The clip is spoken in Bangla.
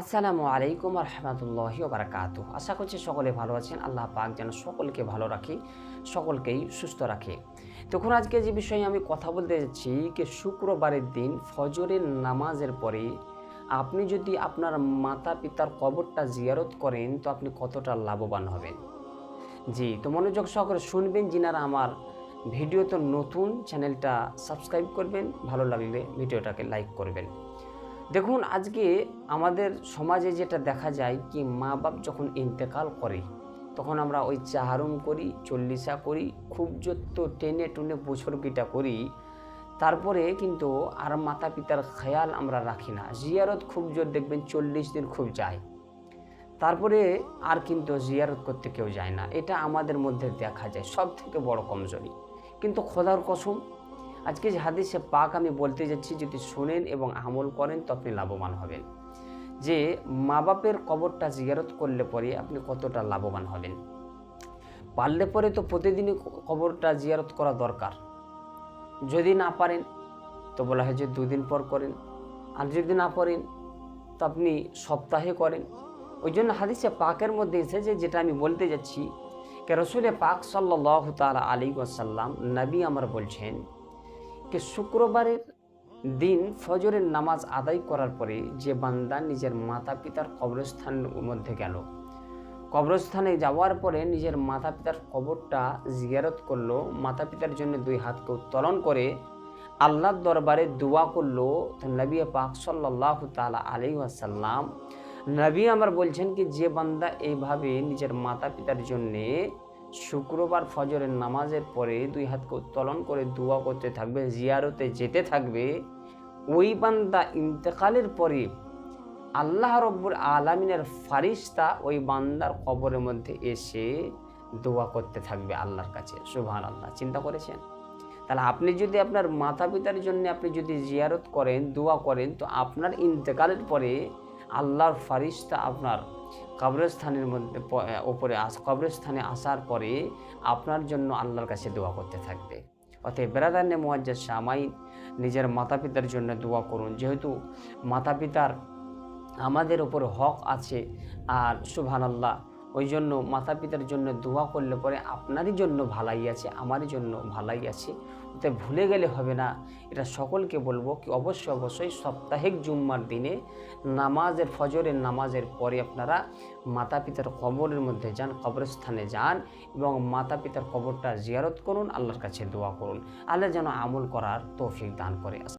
আসসালামু আলাইকুম রহমতুল্লাহি বারাকাতু আশা করছি সকলে ভালো আছেন। আল্লাহ পাক যেন সকলকে ভালো রাখে, সকলকেই সুস্থ রাখে। তখন আজকে যে বিষয়ে আমি কথা বলতে যাচ্ছি যে শুক্রবারের দিন ফজরের নামাজের পরে আপনি যদি আপনার মাতা পিতার কবরটা জিয়ারত করেন, তো আপনি কতটা লাভবান হবেন? জি, তো মনোযোগ সহকারে শুনবেন, যিনারা আমার ভিডিও তো নতুন, চ্যানেলটা সাবস্ক্রাইব করবেন, ভালো লাগলে ভিডিওটাকে লাইক করবেন। দেখুন, আজকে আমাদের সমাজে যেটা দেখা যায় কি, মা বাপ যখন ইন্তেকাল করে, তখন আমরা ওই চাহারুম করি, চল্লিশা করি, খুব যত টেনে টুনে বুছরকিটা করি। তারপরে কিন্তু আর মাতা পিতার খেয়াল আমরা রাখি না। জিয়ারত খুব জোর দেখবেন, চল্লিশ দিন খুব যায়। তারপরে আর কিন্তু জিয়ারত করতে কেউ যায় না। এটা আমাদের মধ্যে দেখা যায় সব থেকে বড় কমজোরি। কিন্তু খোদার কসম আজকে যে হাদিসে পাক আমি বলতে যাচ্ছি, যদি শোনেন এবং আমল করেন, তো আপনি লাভবান হবেন। যে মা বাপের কবরটা জিয়ারত করলে পরে আপনি কতটা লাভবান হবেন? পারলে পরে তো প্রতিদিনই কবরটা জিয়ারত করা দরকার। যদি না পারেন, তো বলা হয় যে দুদিন পর করেন। আর যদি না পারেন, তো আপনি সপ্তাহে করেন। ওই জন্য হাদিসে পাকের মধ্যে এসেছে যেটা আমি বলতে যাচ্ছি কে রসুলে পাক সাল্লাহ তালা আলী ওয়াসাল্লাম নবী আমার বলছেন যে শুক্রবারের দিন ফজরের নামাজ আদায় করার পরে যে বান্দা নিজের মাতা পিতার কবরস্থানের মধ্যে গেল। কবরস্থানে যাওয়ার পরে নিজের মাতা পিতার কবরটা জিয়ারত করল মাতা পিতার জন্য দুই হাতকে উত্তোলন করে আল্লাহর দরবারে দোয়া করল নবী পাক সাল্লাহ তালা আলী আসাল্লাম নবী আমার বলছেন কি, যে বান্দা এইভাবে নিজের মাতা পিতার জন্যে শুক্রবার ফজরের নামাজের পরে দুই হাতকে উত্তোলন করে দোয়া করতে থাকবে, জিয়ারতে যেতে থাকবে, ওই বান্দা ইন্তেকালের পরে আল্লাহ রব্বুর আলমিনের ফারিস্তা ওই বান্দার কবরের মধ্যে এসে দোয়া করতে থাকবে আল্লাহর কাছে। সুবহান আল্লাহ চিন্তা করেছেন? তাহলে আপনি যদি আপনার মাতা পিতার জন্য আপনি যদি জিয়ারত করেন, দোয়া করেন, তো আপনার ইন্তেকালের পরে আল্লাহর ফারিস্তা আপনার কবরস্থানের মধ্যে ওপরে আস কবরস্থানে আসার পরে আপনার জন্য আল্লাহর কাছে দোয়া করতে থাকবে। অতএব বেরাদান্নে মোয়াজ্জাদ শামাইন, নিজের মাতা পিতার জন্য দোয়া করুন। যেহেতু মাতা পিতার আমাদের ওপর হক আছে, আর সুবহান আল্লাহ ওই জন্য মাতা পিতার জন্য দোয়া করলে পরে আপনারই জন্য ভালাই আছে, আমারই জন্য ভালাই আছে। ওতে ভুলে গেলে হবে না। এটা সকলকে বলব কি অবশ্যই অবশ্যই সাপ্তাহিক জুম্মার দিনে নামাজের, ফজরের নামাজের পরে আপনারা মাতা পিতার কবরের মধ্যে যান, কবরস্থানে যান এবং মাতা পিতার কবরটা জিয়ারত করুন, আল্লাহর কাছে দোয়া করুন। আল্লাহ যেন আমল করার তৌফিক দান করে।